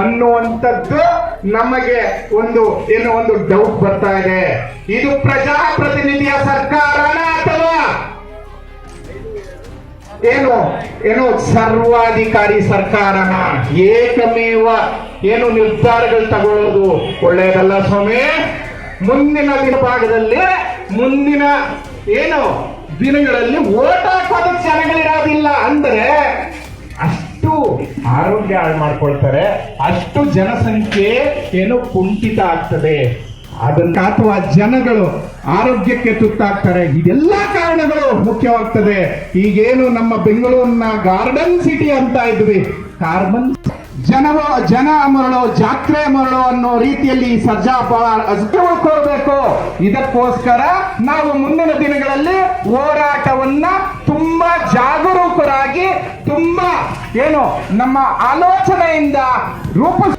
ಅನ್ನುವಂಥದ್ದು ನಮಗೆ ಒಂದು, ಏನು ಒಂದು ಡೌಟ್ ಬರ್ತಾ ಇದೆ. ಇದು ಪ್ರಜಾಪ್ರತಿನಿಧಿಯ ಸರ್ಕಾರನ ಅಥವಾ ಏನು ಏನು ಸರ್ವಾಧಿಕಾರಿ ಸರ್ಕಾರನ? ಏಕಮೇವ ಏನು ನಿರ್ಧಾರಗಳು ತಗೊಳ್ಳೋದು? ಒಳ್ಳೆಯದಲ್ಲ ಸ್ವಾಮಿ. ಮುಂದಿನ ವಿಭಾಗದಲ್ಲಿ ಮುಂದಿನ, ಏನು ದಿನಗಳಲ್ಲಿ ಓಟ್ ಹಾಕೋದಕ್ಕೆ ಅಷ್ಟು ಆರೋಗ್ಯ ಹಾಳು ಮಾಡ್ಕೊಳ್ತಾರೆ. ಅಷ್ಟು ಜನಸಂಖ್ಯೆ ಏನು ಕುಂಠಿತ ಆಗ್ತದೆ. ಅದನ್ನ ಅಥವಾ ಜನಗಳು ಆರೋಗ್ಯಕ್ಕೆ ತುತ್ತಾಗ್ತಾರೆ. ಇದೆಲ್ಲ ಕಾರಣಗಳು ಮುಖ್ಯವಾಗ್ತದೆ. ಈಗೇನು ನಮ್ಮ ಬೆಂಗಳೂರಿನ ಗಾರ್ಡನ್ ಸಿಟಿ ಅಂತ ಇದ್ವಿ ಕಾರ್ಬನ್ ಜನವ, ಜನ ಮರಳು, ಜಾತ್ರೆ ಮರಳು ಅನ್ನೋ ರೀತಿಯಲ್ಲಿ ಸರ್ಜಾ ಉಳ್ಕೊಳ್ಬೇಕು ಇದಕ್ಕೋಸ್ಕರ ನಾವು ಮುಂದಿನ ದಿನಗಳಲ್ಲಿ ಹೋರಾಟವನ್ನ ತುಂಬಾ ತುಂಬಾ ಏನು ನಮ್ಮ ಆಲೋಚನೆಯಿಂದ ರೂಪಿಸ್